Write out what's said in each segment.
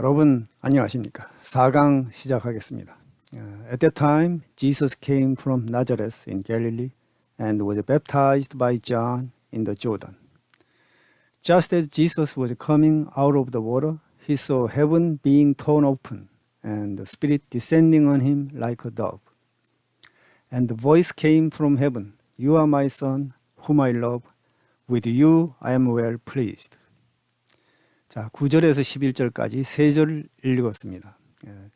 여러분 안녕하십니까? 4강 시작하겠습니다. Uh, At that time, Jesus came from Nazareth in Galilee and was baptized by John in the Jordan. Just as Jesus was coming out of the water, he saw heaven being torn open and the Spirit descending on him like a dove. And the voice came from heaven, You are my Son, whom I love. With you I am well pleased. 자, 9절에서 11절까지 세 절을 읽었습니다. 예,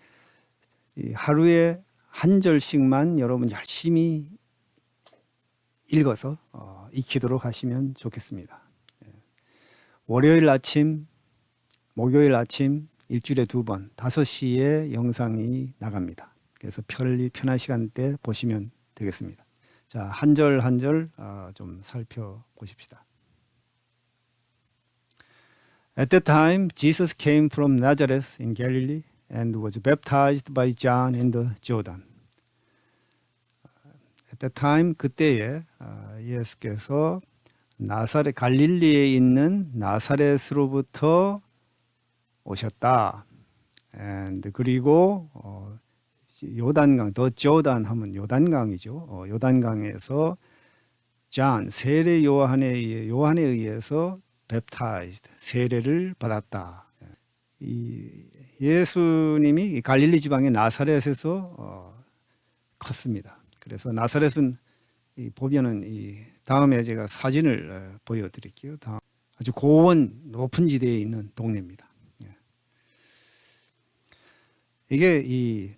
이 하루에 한 절씩만 여러분 열심히 읽어서 어, 익히도록 하시면 좋겠습니다. 예, 월요일 아침, 목요일 아침 일주일에 두 번, 5시에 영상이 나갑니다. 그래서 편리 편한 시간대 보시면 되겠습니다. 자, 한 절 한 절 좀 살펴보십시다. At that time, Jesus came from Nazareth in Galilee and was baptized by John in the Jordan. At that time, 그때에 아, 예수께서 나사렛 갈릴리에 있는 나사렛으로부터 오셨다. And 그리고 어, 요단강, 더 조단 하면 요단강이죠. 어, 요단강에서 잔 세례 요한에 의해 요한에 의해서 baptized 세례를 받았다. 이 예수님이 갈릴리 지방의 나사렛에서 어, 컸습니다. 그래서 나사렛은 이 보면은 이 다음에 제가 사진을 어, 보여드릴게요. 다음, 아주 고원 높은 지대에 있는 동네입니다. 예. 이게 이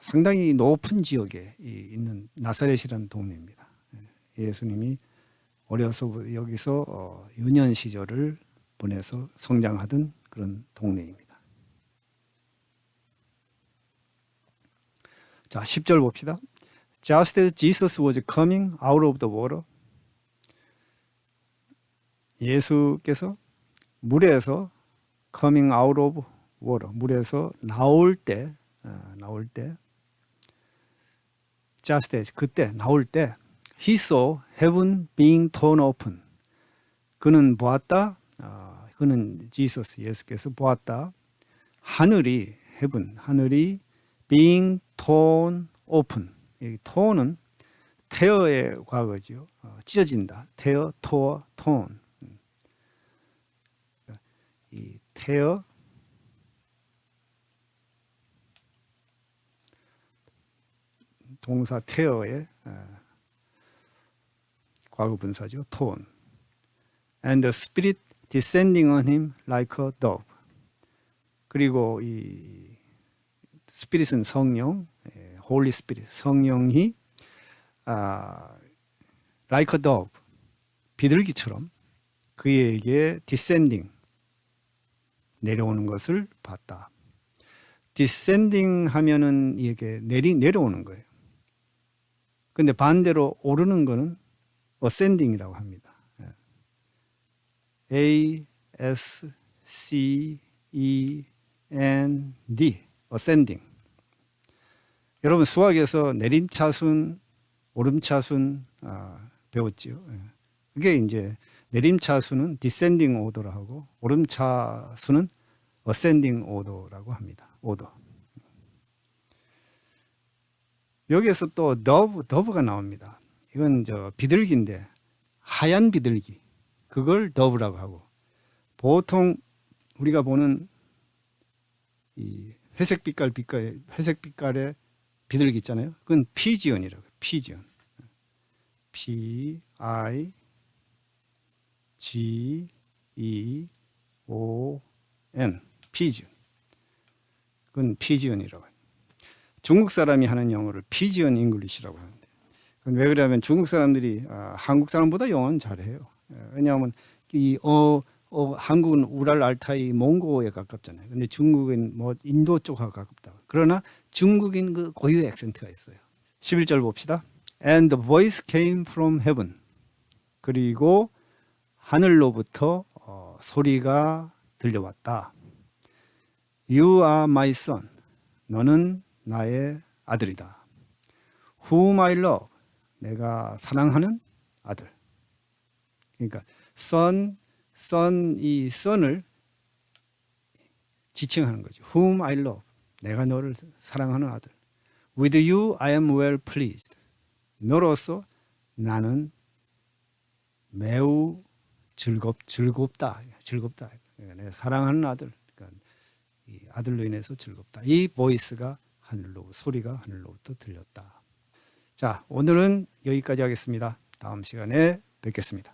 상당히 높은 지역에 이 있는 나사렛이라는 동네입니다. 예. 예수님이 어려서 여기서 어, 유년 시절을 보내서 성장하던 그런 동네입니다. 자, 10절 봅시다. Just as Jesus was coming out of the water. 예수께서 물에서 coming out of water, 물에서 나올 때, 어, 나올 때, just as 그때 나올 때, he saw heaven being torn open. 그는 보았다. 어, 그는 Jesus 예수께서 보았다. 하늘이 heaven 하늘이 being torn open. 이 torn은 tear의 과거죠. 어, 찢어진다. tear, tore, torn. 이 tear 동사 tear의 어, 과거 분사죠. torn. And the spirit descending on him like a dove. 그리고 이 스피릿은 성령, 예, Holy Spirit, 성령이 아, like a dove, 비둘기처럼 그에게 descending 내려오는 것을 봤다. descending 하면은 이게 내리 내려오는 거예요. 근데 반대로 오르는 거는 ascending이라고 합니다. 예. A S C E N D ascending. 여러분 수학에서 내림차순, 오름차순 아, 배웠지요. 예. 그게 이제 내림차순은 descending order라고 하고 오름차순은 ascending order라고 합니다. 오더. 여기에서 또 dove, dove가 나옵니다. 이건 저 비둘기인데 하얀 비둘기 그걸 dove라고 하고 보통 우리가 보는 이 회색 빛깔 빛깔 회색 빛깔의 비둘기 있잖아요. 그건 피지언이라고 피지언. P I G E O N 피지언. 그건 피지언이라고 해요. 중국 사람이 하는 영어를 피지언 잉글리시라고 그건 왜 그러냐면 중국 사람들이 아, 한국 사람보다 영어는 잘해요. 예, 왜냐하면 이 어, 어, 한국은 우랄 알타이 몽고에 가깝잖아요. 근데 중국은 뭐 인도 쪽하고 가깝다. 그러나 중국인 그 고유의 액센트가 있어요. 11절 봅시다. And the voice came from heaven. 그리고 하늘로부터 어, 소리가 들려왔다. You are my son. 너는 나의 아들이다. Whom I love. 내가 사랑하는 아들. 그러니까 son, son 이 son을 지칭하는 거죠. Whom I love. 내가 너를 사랑하는 아들. With you I am well pleased. 너로서 나는 매우 즐겁 즐겁다. 즐겁다. 그러니까 내가 사랑하는 아들. 그러니까 이 아들로 인해서 즐겁다. 이 보이스가 하늘로 소리가 하늘로부터 들렸다. 자, 오늘은 여기까지 하겠습니다. 다음 시간에 뵙겠습니다.